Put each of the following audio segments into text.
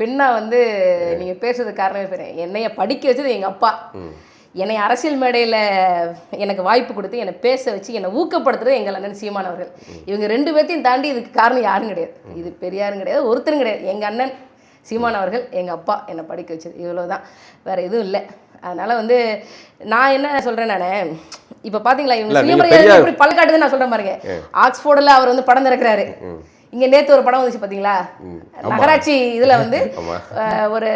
பெண்ணாக வந்து நீங்கள் பேசுறதுக்கு காரணமே பேர் என்னைய படிக்க வச்சது எங்கள் அப்பா. என்னை அரசியல் மேடையில் எனக்கு வாய்ப்பு கொடுத்து என்னை பேச வச்சு என்னை ஊக்கப்படுத்துறது எங்கள் அண்ணன் சீமான் அவர்கள் இவங்க ரெண்டு பேர்த்தையும் தாண்டி இதுக்கு காரணம் யாரும் கிடையாது. இது பெரியாரும் கிடையாது ஒருத்தரும் கிடையாது. எங்கள் அண்ணன் சீமான் அவர்கள் எங்கள் அப்பா என்னை படிக்க வச்சது. இவ்வளோ தான் வேறு எதுவும் இல்லை. அதனால் வந்து நான் என்ன சொல்கிறேன் நான் இப்போ பார்த்தீங்களா இவங்க சுயமரியாதை எப்படி பல்காட்டுதுன்னு நான் சொல்கிறேன் பாருங்க. ஆக்ஸ்போர்டில் அவர் வந்து படம் திறக்கிறாரு. இங்க நேத்து ஒரு படம் வந்துச்சு பாத்தீங்களா? நகராட்சி இதுல வந்து ஒரு.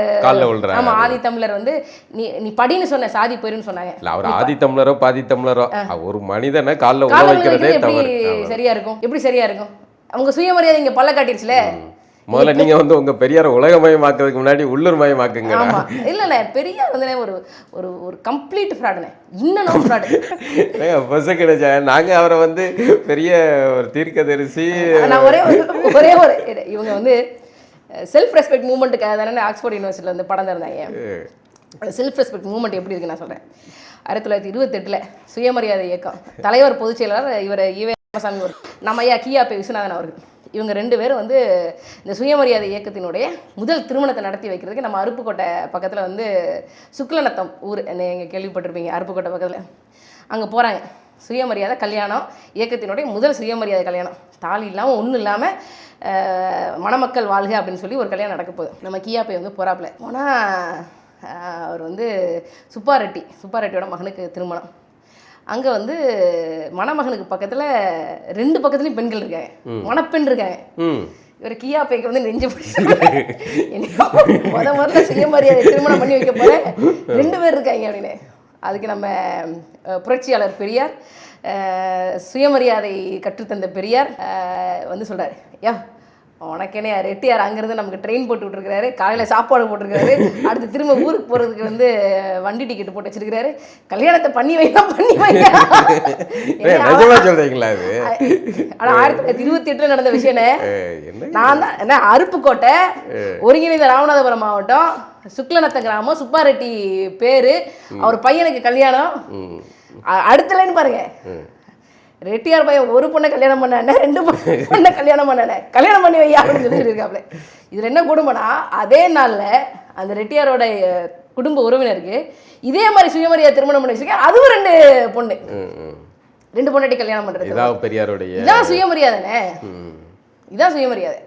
ஆமா ஆதி தமிழர் வந்து நீ நீ படின்னு சொன்ன சாதி போயிருன்னு சொன்னாங்க. அவர் ஆதி தமிழரோ பாதி தமிழரோ ஒரு மனிதனை கால்ல உள்ள வைக்கிறதே எப்படி. சரியா இருக்கும்? எப்படி சரியா இருக்கும்? அவங்க சுயமரியாதை இங்க பல்ல காட்டிருச்சுல? முதல்ல நீங்க வந்து உங்க பெரியார உலகமயமாக்குறதுக்கு முன்னாடி உள்ளூர் மயமாக்குங்க இல்ல இல்ல பெரியார் வந்து ஒரு ஒரு ஒரு கம்ப்ளீட் ஃப்ராடுனே இன்னும் ஃப்ராடு பஸ் கிடைச்சா நாங்க அவரை வந்து பெரிய ஒரு தீர்க்கதரிசி நான் ஒரே ஒரு ஒரே இவங்க வந்து செல்ஃப் ரெஸ்பெக்ட் மூமெண்ட்டுக்காக தானே ஆக்ஸ்போர்ட் யூனிவர்சிட்டியில் வந்து படம் திறந்தாங்க செல்ஃப் ரெஸ்பெக்ட் மூமெண்ட் எப்படி இருக்கு நான் சொல்கிறேன் ஆயிரத்தி தொள்ளாயிரத்தி இருபத்தெட்டில் சுயமரியாதை இயக்கம். தலைவர் பொதுச் செயலாளர் இவர் ஈவே ராமசாமி ஒரு நம்ம ஐயா கியா பி. விஸ்வநாதன் அவர்கள். இவங்க ரெண்டு பேரும் வந்து இந்த சுயமரியாதை இயக்கத்தினுடைய முதல் திருமணத்தை நடத்தி வைக்கிறதுக்கு நம்ம அருப்புக்கோட்டை பக்கத்தில் வந்து சுக்லநத்தம் ஊர் நீங்கள் கேள்விப்பட்டிருப்பீங்க அருப்புக்கோட்டை பக்கத்தில். அங்கே போகிறாங்க சுயமரியாதை கல்யாணம் இயக்கத்தினுடைய முதல் சுயமரியாதை கல்யாணம். தாலி இல்லாமல் ஒன்றும் இல்லாமல் மணமக்கள் வாழ்க அப்படின்னு சொல்லி ஒரு கல்யாணம் நடக்க போகுது. நம்ம கியா போய் வந்து போகிறாப்புல போனால் அவர் வந்து சுப்பாரெட்டி சுப்பாரெட்டியோட மகனுக்கு திருமணம். அங்கே வந்து மணமகனுக்கு பக்கத்தில் ரெண்டு பக்கத்துலேயும் பெண்கள் இருக்காங்க. மணப்பெண் இருக்காங்க. ம். இவர் கியா பைக்கு வந்து நெஞ்சு பிடிச்சாங்க முத முதல்ல சுயமரியாதை திருமணம் பண்ணி வைக்க போகிறேன் ரெண்டு பேர் இருக்காங்க அப்படின்னு. அதுக்கு நம்ம புரட்சியாளர் பெரியார் சுயமரியாதை கற்றுத்தந்த பெரியார் வந்து சொல்கிறார் யா உனக்கேனே ரெட்டியார் அங்கேருந்து நமக்கு ட்ரெயின் போட்டு விட்டுருக்காரு காலையில் சாப்பாடு போட்டிருக்காரு அடுத்து திரும்ப ஊருக்கு போகிறதுக்கு வந்து வண்டி டிக்கெட் போட்டு வச்சிருக்காரு கல்யாணத்தை பண்ணி வைக்கலாம் பண்ணி நிஜமா சொல்றீங்களா இது? ஆனால் ஆயிரத்தி தொள்ளாயிரத்தி இருபத்தி எட்டில் நடந்த என்ன? நான் தான் என்ன அருப்புக்கோட்டை ஒருங்கிணைந்த ராமநாதபுரம் மாவட்டம் சுக்லநத்த கிராமம் சுப்பாரெட்டி பேரு. அவர் பையனுக்கு கல்யாணம். ம். அ- அடுத்த லைன் பாருங்க ரெட்டியார் பையன் ஒரு பொண்ணை கல்யாணம் பண்ணானே ரெண்டு பொண்ணு- கல்யாணம் பண்ணானே. கல்யாணம் பண்ணி வையா அப்படின்னு சொல்லி சொல்லியிருக்காப்ல. இதுல என்ன குடும்பம்னா அதே நாள்ல அந்த ரெட்டியாரோட குடும்ப உறவினருக்கு இதே மாதிரி சுயமரியாதை திருமணம் பண்ணி வச்சிருக்கேன் அதுவும் ரெண்டு பொண்ணு. ரெண்டு பொண்ணாட்டி கல்யாணம் பண்றது இதான் பெரியாருடைய இதான் சுயமரியாதைனே. இதான் சுயமரியாதை.